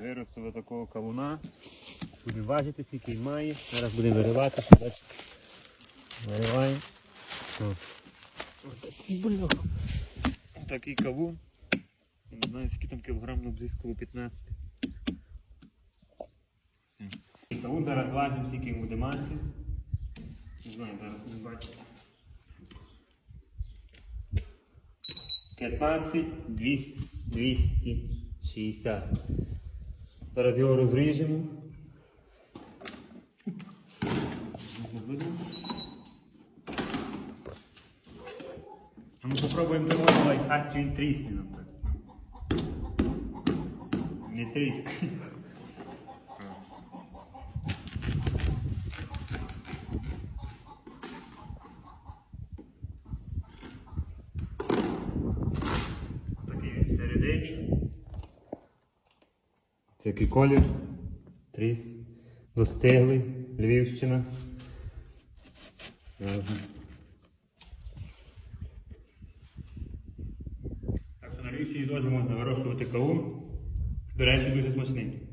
виростили такого кавуна. Будемо важити, скільки має. Зараз будемо виривати, бачите. Вириваємо. Такий кавун. Я не знаю, скільки там кілограм, ну близько 15. Все. Кавун зараз важимо, скільки буде мати. Не знаю, зараз ви бачите. 15, 200, 260. Зараз його розріжемо. А ми попробуємо його лайфхак, чи він трісне нам так. Не тріскає. Такий він всередині. Це який колір. Тріс. Достиглий. Львівщина. Ага. Так що на Львівщині теж можна вирощувати кавун. До речі, дуже смачний.